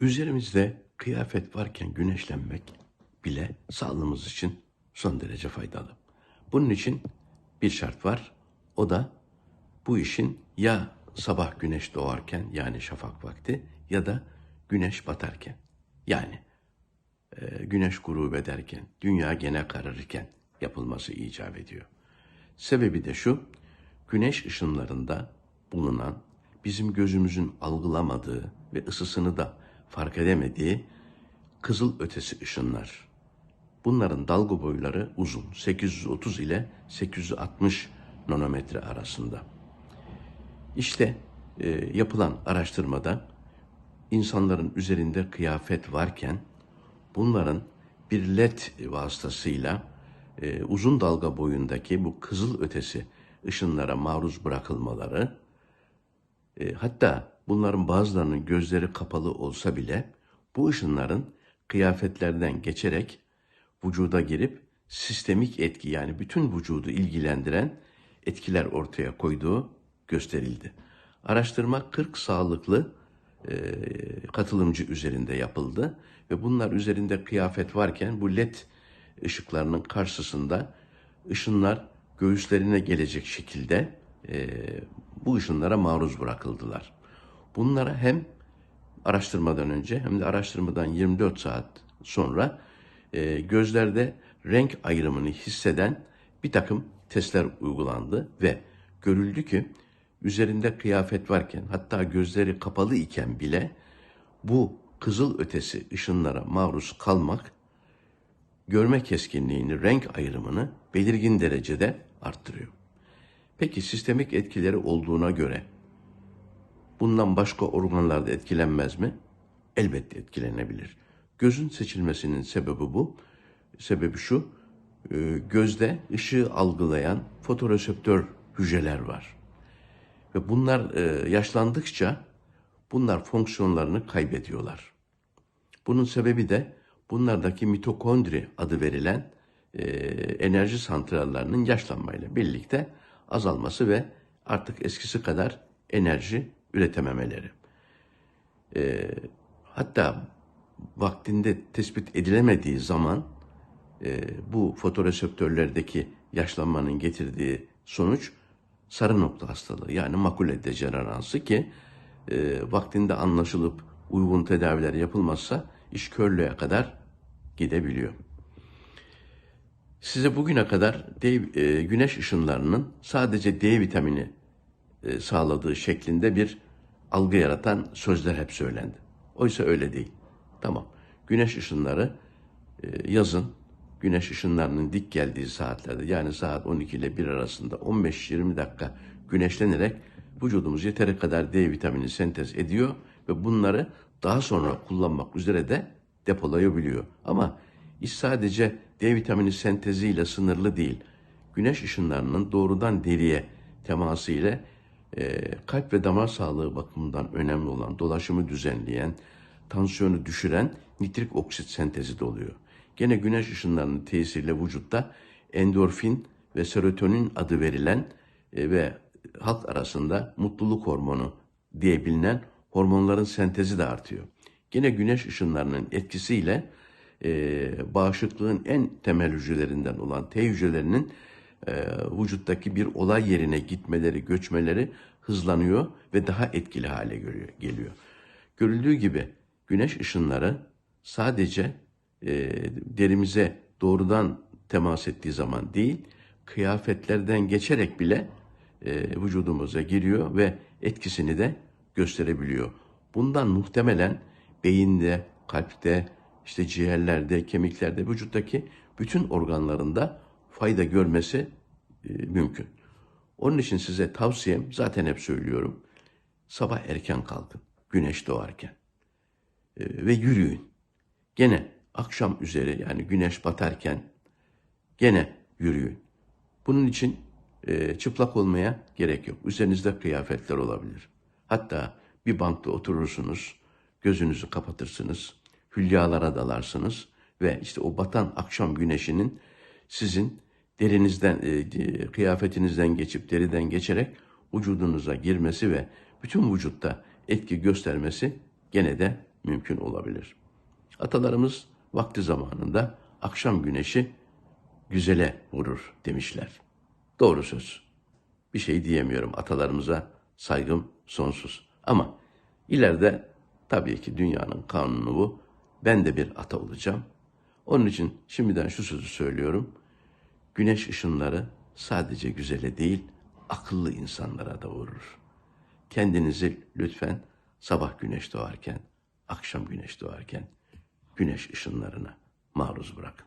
Üzerimizde kıyafet varken güneşlenmek bile sağlığımız için son derece faydalı. Bunun için bir şart var. O da bu işin ya sabah güneş doğarken yani şafak vakti ya da güneş batarken yani e, güneş grup ederken, dünya gene kararırken yapılması icap ediyor. Sebebi de şu, güneş ışınlarında bulunan bizim gözümüzün algılamadığı ve ısısını da fark edemediği kızıl ötesi ışınlar. Bunların dalga boyları uzun, 830 ile 860 nanometre arasında. İşte e, yapılan araştırmada insanların üzerinde kıyafet varken bunların bir led vasıtasıyla e, uzun dalga boyundaki bu kızıl ötesi ışınlara maruz bırakılmaları e, hatta bunların bazılarının gözleri kapalı olsa bile bu ışınların kıyafetlerden geçerek vücuda girip sistemik etki yani bütün vücudu ilgilendiren etkiler ortaya koyduğu gösterildi. Araştırma 40 sağlıklı e, katılımcı üzerinde yapıldı ve bunlar üzerinde kıyafet varken bu led ışıklarının karşısında ışınlar göğüslerine gelecek şekilde e, bu ışınlara maruz bırakıldılar. Bunlara hem araştırmadan önce hem de araştırmadan 24 saat sonra e, gözlerde renk ayrımını hisseden bir takım testler uygulandı ve görüldü ki üzerinde kıyafet varken hatta gözleri kapalı iken bile bu kızıl ötesi ışınlara maruz kalmak görme keskinliğini, renk ayrımını belirgin derecede arttırıyor. Peki sistemik etkileri olduğuna göre bundan başka organlarda etkilenmez mi? Elbette etkilenebilir. Gözün seçilmesinin sebebi bu. Sebebi şu, e, gözde ışığı algılayan fotoreseptör hücreler var. Ve bunlar e, yaşlandıkça bunlar fonksiyonlarını kaybediyorlar. Bunun sebebi de bunlardaki mitokondri adı verilen e, enerji santrallerinin yaşlanmayla birlikte azalması ve artık eskisi kadar enerji üretememeleri. E, hatta vaktinde tespit edilemediği zaman e, bu fotoreseptörlerdeki yaşlanmanın getirdiği sonuç sarı nokta hastalığı yani makule dejeneransı ki e, vaktinde anlaşılıp uygun tedaviler yapılmazsa iş körlüğe kadar gidebiliyor. Size bugüne kadar D, e, güneş ışınlarının sadece D vitamini sağladığı şeklinde bir algı yaratan sözler hep söylendi. Oysa öyle değil. Tamam. Güneş ışınları e, yazın güneş ışınlarının dik geldiği saatlerde yani saat 12 ile 1 arasında 15-20 dakika güneşlenerek vücudumuz yeteri kadar D vitamini sentez ediyor ve bunları daha sonra kullanmak üzere de depolayabiliyor. Ama iş sadece D vitamini senteziyle sınırlı değil. Güneş ışınlarının doğrudan deriye teması ile e, kalp ve damar sağlığı bakımından önemli olan dolaşımı düzenleyen, tansiyonu düşüren nitrik oksit sentezi de oluyor. Gene güneş ışınlarının tesiriyle vücutta endorfin ve serotonin adı verilen e, ve halk arasında mutluluk hormonu diye bilinen hormonların sentezi de artıyor. Gene güneş ışınlarının etkisiyle e, bağışıklığın en temel hücrelerinden olan T hücrelerinin vücuttaki bir olay yerine gitmeleri, göçmeleri hızlanıyor ve daha etkili hale geliyor. Görüldüğü gibi güneş ışınları sadece e, derimize doğrudan temas ettiği zaman değil, kıyafetlerden geçerek bile e, vücudumuza giriyor ve etkisini de gösterebiliyor. Bundan muhtemelen beyinde, kalpte, işte ciğerlerde, kemiklerde, vücuttaki bütün organlarında fayda görmesi e, mümkün. Onun için size tavsiyem zaten hep söylüyorum. Sabah erken kalkın, güneş doğarken e, ve yürüyün. Gene akşam üzeri yani güneş batarken gene yürüyün. Bunun için e, çıplak olmaya gerek yok. Üzerinizde kıyafetler olabilir. Hatta bir bankta oturursunuz, gözünüzü kapatırsınız, hülyalara dalarsınız ve işte o batan akşam güneşinin sizin derinizden, e, kıyafetinizden geçip deriden geçerek vücudunuza girmesi ve bütün vücutta etki göstermesi gene de mümkün olabilir. Atalarımız vakti zamanında akşam güneşi güzele vurur demişler. Doğru söz. Bir şey diyemiyorum. Atalarımıza saygım sonsuz. Ama ileride tabii ki dünyanın kanunu bu. Ben de bir ata olacağım. Onun için şimdiden şu sözü söylüyorum. Güneş ışınları sadece güzele değil, akıllı insanlara da vurur. Kendinizi lütfen sabah güneş doğarken, akşam güneş doğarken güneş ışınlarına maruz bırakın.